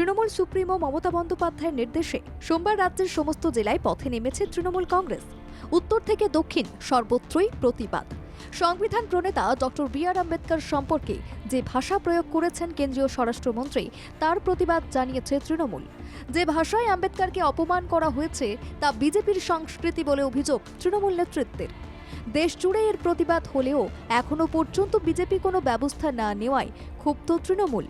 Trinamool supremo Mamata বন্দ্যোপাধ্যায়ের নির্দেশে সোমবার রাজ্যের সমস্ত জেলায় পথে নেমেছে তৃণমূল কংগ্রেস। উত্তর থেকে দক্ষিণ সর্বত্রই প্রতিবাদ। সংবিধান প্রণেতা ডক্টর বি আর আম্বেদকর সম্পর্কে যে ভাষা প্রয়োগ করেছেন কেন্দ্রীয় স্বরাষ্ট্রমন্ত্রী, তার প্রতিবাদ জানিয়েছে তৃণমূল। যে ভাষায় আম্বেদকরকে অপমান করা হয়েছে, তা বিজেপির সংস্কৃতি বলে অভিযোগ তৃণমূল নেতৃত্বের। দেশ জুড়ে এর প্রতিবাদ হলেও এখনও পর্যন্ত বিজেপি কোনো ব্যবস্থা না নেওয়ায় ক্ষুব্ধ তৃণমূল।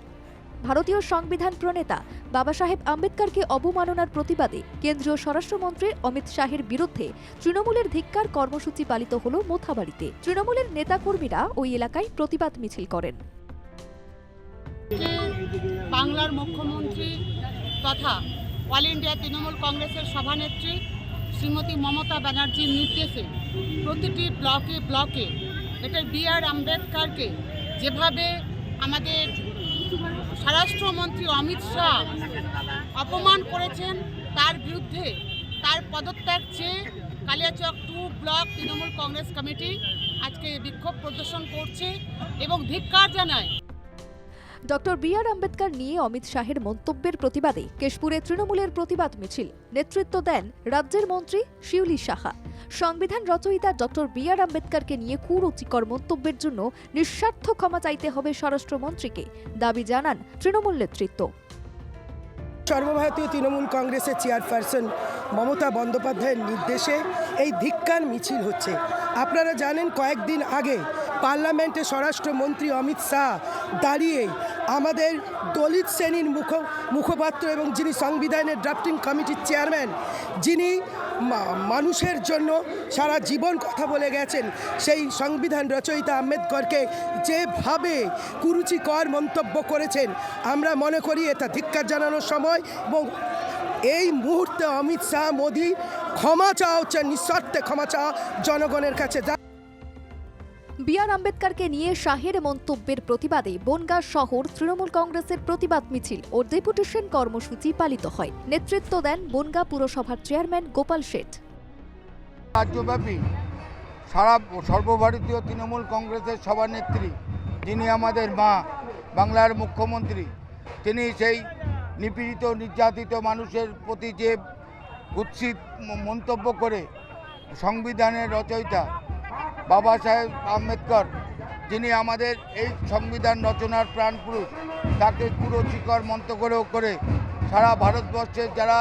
ভারতীয় সংবিধান প্রণেতা বাবা সাহেব আম্বেদকরকে অবমাননার প্রতিবাদে কেন্দ্রীয় স্বরাষ্ট্রমন্ত্রী অমিত শাহের বিরুদ্ধে তৃণমূলের ধিক্কার কর্মসূচি পালিত হল মোথাবাড়িতে। তৃণমূলের নেতাকর্মীরা ওই এলাকায় প্রতিবাদ মিছিল করেন। বাংলার মুখ্যমন্ত্রী তথা অল ইন্ডিয়া তৃণমূল কংগ্রেসের সভানেত্রী শ্রীমতী মমতা ব্যানার্জির নির্দেশে প্রতিটি ব্লকে ব্লকে এটা বি আর আম্বেদকরকে যেভাবে আমাদের স্বরাষ্ট্রমন্ত্রী অমিত শাহ অপমান করেছেন তার বিরুদ্ধে। তার পদত্যাগ চেয়ে Kaliachak two block Trinamool Congress committee আজকে বিক্ষোভ প্রদর্শন করছে এবং ধিক্কার জানায়। ডক্টর বি আর আম্বেদকর নিয়ে অমিত শাহের মন্তব্যের প্রতিবাদে কেশপুরে তৃণমূলের প্রতিবাদ মিছিল। নেতৃত্ব দেন রাজ্যের মন্ত্রী শিউলি সাহা। সংবিধান রচয়িতা ডক্টর বি আর আম্বেদকরকে নিয়ে কুরুচিকর মন্তব্যের জন্য নিঃস্বার্থ ক্ষমা চাইতে হবে স্বরাষ্ট্রমন্ত্রীকে। দাবি জানান তৃণমূল নেতৃত্ব। সর্বভারতীয় তৃণমূল কংগ্রেসের চেয়ারপারসন মমতা বন্দ্যোপাধ্যায়ের নির্দেশে এই ধিক্কার মিছিল হচ্ছে। আপনারা জানেন কয়েকদিন আগে পার্লামেন্টে স্বরাষ্ট্রমন্ত্রী অমিত শাহ দাঁড়িয়ে আমাদের দলিত শ্রেণির মুখ, মুখপাত্র এবং যিনি সংবিধানের ড্রাফটিং কমিটির চেয়ারম্যান, যিনি মানুষের জন্য সারা জীবন কথা বলে গেছেন, সেই সংবিধান রচয়িতা আম্বেদকরকে যেভাবে কুরুচিকর মন্তব্য করেছেন, আমরা মনে করি এটা ধিক্কার জানানোর সময় এবং এই মুহূর্তে অমিত শাহ মোদি ক্ষমা চাওয়া হচ্ছে, নিঃস্বার্থে ক্ষমা চাওয়া জনগণের কাছে। বি আর আম্বেদকরকে নিয়ে শাহের মন্তব্যের প্রতিবাদে বনগাঁ শহর তৃণমূল কংগ্রেসের প্রতিবাদ মিছিল ও ডেপুটেশন কর্মসূচি পালিত হয়। নেতৃত্ব দেন বনগাঁ পুরসভার চেয়ারম্যান গোপাল শেঠ। রাজ্যব্যাপী সারা সর্বভারতীয় তৃণমূল কংগ্রেসের সভানেত্রী যিনি আমাদের মা, বাংলার মুখ্যমন্ত্রী, তিনি সেই নিপীড়িত, নির্যাতিত মানুষের প্রতি যে কুৎসিত মন্তব্য করে সংবিধানের রচয়িতা বাবা সাহেব আম্বেদকর, যিনি আমাদের এই সংবিধান রচনার প্রাণপুরুষ, তাকে পুরো কুরুচিকর মন্তব্য করে সারা ভারতবর্ষের যারা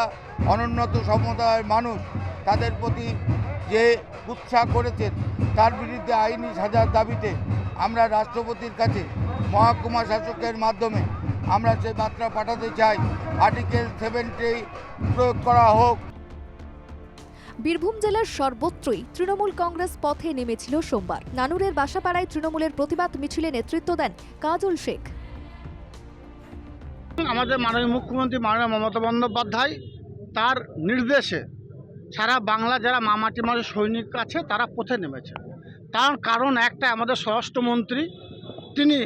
অনুন্নত সম্প্রদায়ের মানুষ, তাদের প্রতি যে উৎসাহ করেছেন, তার বিরুদ্ধে আইনি সাজার দাবিতে আমরা রাষ্ট্রপতির কাছে মহকুমা শাসকের মাধ্যমে আমরা সেই মাত্রা পাঠাতে চাই। আর্টিকেল সেভেন্টি প্রয়োগ করা হোক বীরভূম জেলার সর্বত্রই তৃণমূল কংগ্রেস পথে নেমেছিল সোমবার। নানুরের বাসাপাড়ায় তৃণমূলের প্রতিবাদ মিছিলে নেতৃত্ব দেন কাজল শেখ। আমাদের মাননীয় মুখ্যমন্ত্রী মাননীয় মমতা বন্দ্যোপাধ্যায় তার নির্দেশে সারা বাংলা যারা মামাটি মাঝে সৈনিক আছে, তারা পথে নেমেছে। তার কারণ একটা, আমাদের স্বরাষ্ট্রমন্ত্রী, তিনি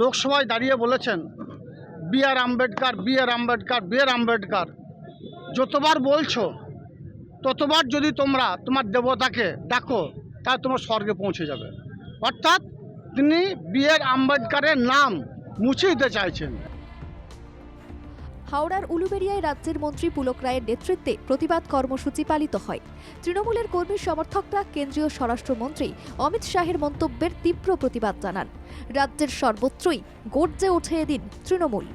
লোকসভায় দাঁড়িয়ে বলেছেন, B R Ambedkar, B R Ambedkar, B R Ambedkar, যতবার বলছো ততবার যদি তোমরা তোমার দেবতাকে ডাকো তাহলে তোমার স্বর্গে পৌঁছে যাবে। অর্থাৎ তিনি বি আর আম্বেদকরের নাম মুছে দিতে চাইছেন। হাওড়ার উলুবেড়িয়ায় রাজ্যের মন্ত্রী পুলক রায়ের নেতৃত্বে প্রতিবাদ কর্মসূচি পালিত হয়। তৃণমূলের কর্মী সমর্থকরা কেন্দ্রীয় স্বরাষ্ট্রমন্ত্রী অমিত শাহের মন্তব্যের তীব্র প্রতিবাদ জানান। রাজ্যের সর্বত্রই গর্জে ওঠে এদিন তৃণমূল।